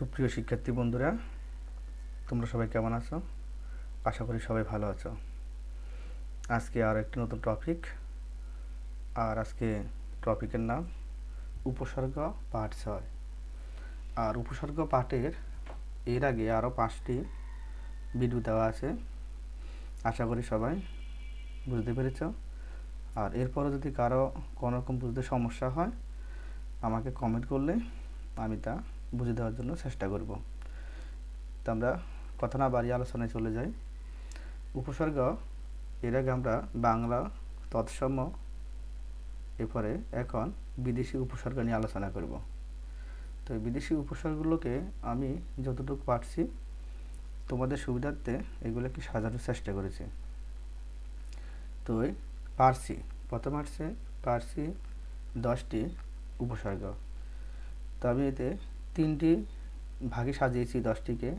সুপ্রিয় শিক্ষার্থী বন্ধুরা, তোমরা সবাই কেমন আছো? আশা করি সবাই ভালো আছো। আজকে আর একটি নতুন টপিক আর আজকে টপিকের নাম উপসর্গ পাঠ ছয়। আর উপসর্গ পাঠের, এর আগে আরও পাঁচটি ভিডিও দেওয়া আছে। আশা করি সবাই বুঝতে পেরেছ। আর এরপরে যদি কারও কোনো রকম বুঝতে সমস্যা হয়, আমাকে কমেন্ট করলে আমি তা বুঝে দেওয়ার জন্য চেষ্টা করব। তো আমরা কথা না বাড়িয়ে আলোচনায় চলে যাই। উপসর্গ, এর আগে আমরা বাংলা তৎসম এরপরে এখন বিদেশি উপসর্গ নিয়ে আলোচনা করব। তো বিদেশি উপসর্গগুলোকে আমি যতটুকু পারছি তোমাদের সুবিধার্থে এগুলোকে সাজানোর চেষ্টা করেছি। তো পারছি প্রথম আসছে পারছি দশটি উপসর্গ। তো আমি এতে তিনটি ভাগে সাজিয়েছি, দশটিকে।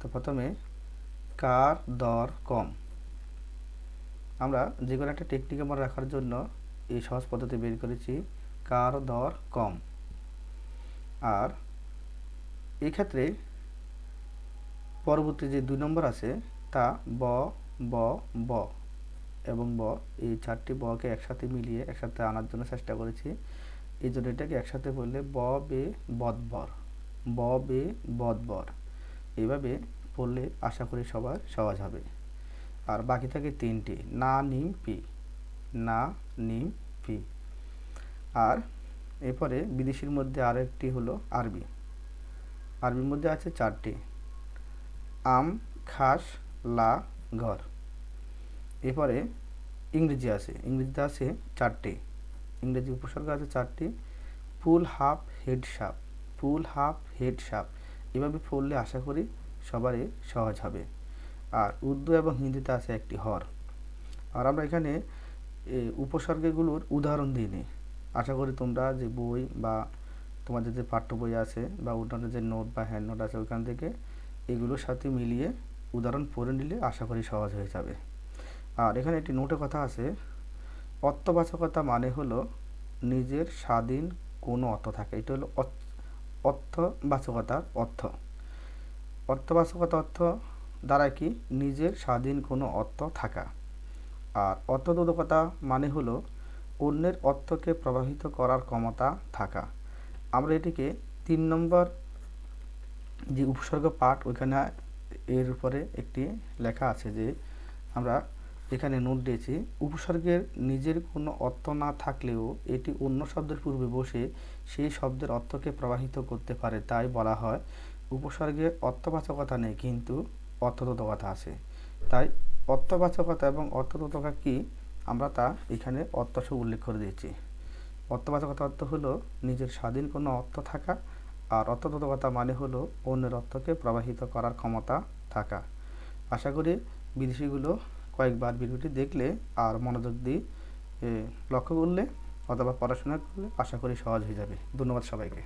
তো প্রথমে কার, দর, কম। আমরা যে কোনো একটা টেকনিক আমার রাখার জন্য এই সহজ পদ্ধতি বের করেছি, কার, দর, কম। আর এক্ষেত্রে পরবর্তী যে দুই নম্বর আছে, তা ব ব ব এবং ব। এই চারটি বকে একসাথে মিলিয়ে একসাথে আনার জন্য চেষ্টা করেছি। এই জন্য এটাকে একসাথে বললে ব বে বদবর, ব বে বদবর। এইভাবে পড়লে আশা করি সবার সহজ হবে। আর বাকি থাকে তিনটি, না, নিম, পি। না, নিম, পি। আর এরপরে বিদেশির মধ্যে আরও একটি হলো আরবি। আরবির মধ্যে আছে চারটি। আম, খাস, লা, ঘর। এরপরে ইংরেজি আছে। ইংরেজিতে আছে চারটি। ইংরেজি উপসর্গ আছে চারটি। ফুল হাফ হেড সাপ ফুল হাফ হেড সাপ এভাবে পড়লে আশা করি সবারই সহজ হবে। আর উর্দু এবং হিন্দিতে আছে একটি হর। আর আমরা এখানে উপসর্গগুলোর উদাহরণ দিই নি আশা করি তোমরা যে বই বা তোমাদের যে পাঠ্য বই আছে বা অন্যান্য যে নোট বা হ্যান্ড নোট আছে ওইখান থেকে এগুলোর সাথে মিলিয়ে উদাহরণ পড়ে নিলে আশা করি সহজ হয়ে যাবে। আর এখানে একটি নোটে কথা আছে। অর্থবাচকতা মানে হলো নিজের স্বাধীন কোনো অর্থ থাকে। এটা হলো অর্থবাচকতার অর্থ। অর্থবাচকতা অর্থ দ্বারা কি নিজের স্বাধীন কোনো অর্থ থাকা। আর অর্থবোধকতা মানে হলো অন্যের অর্থকে প্রভাবিত করার ক্ষমতা থাকা। আমরা এটিকে তিন নম্বর যে উপসর্গ পাঠ ওইখানে এর উপরে একটি লেখা আছে যে আমরা এখানে নোট দিয়েছি, উপসর্গের নিজের কোনো অর্থ না থাকলেও এটি অন্য শব্দের পূর্বে বসে সেই শব্দের অর্থকে প্রবাহিত করতে পারে, তাই বলা হয় উপসর্গের অর্থবাচকতা নেই, কিন্তু অর্থতোধকতা আছে। তাই অর্থবাচকতা এবং অর্থতোধকা কি? আমরা তা এখানে অর্থসহ উল্লেখ করে দিয়েছি। অর্থবাচকতা অর্থ হলো নিজের স্বাধীন কোনো অর্থ থাকা, আর অর্থতোধকতা মানে হলো অন্যের অর্থকে প্রবাহিত করার ক্ষমতা থাকা। আশা করি বিদেশিগুলো কয়েকবার ভিডিওটি দেখলে আর মনোযোগ দিয়ে লক্ষ্য করলে অথবা পড়াশোনা করলে আশা করি সহজ হয়ে যাবে। ধন্যবাদ সবাইকে।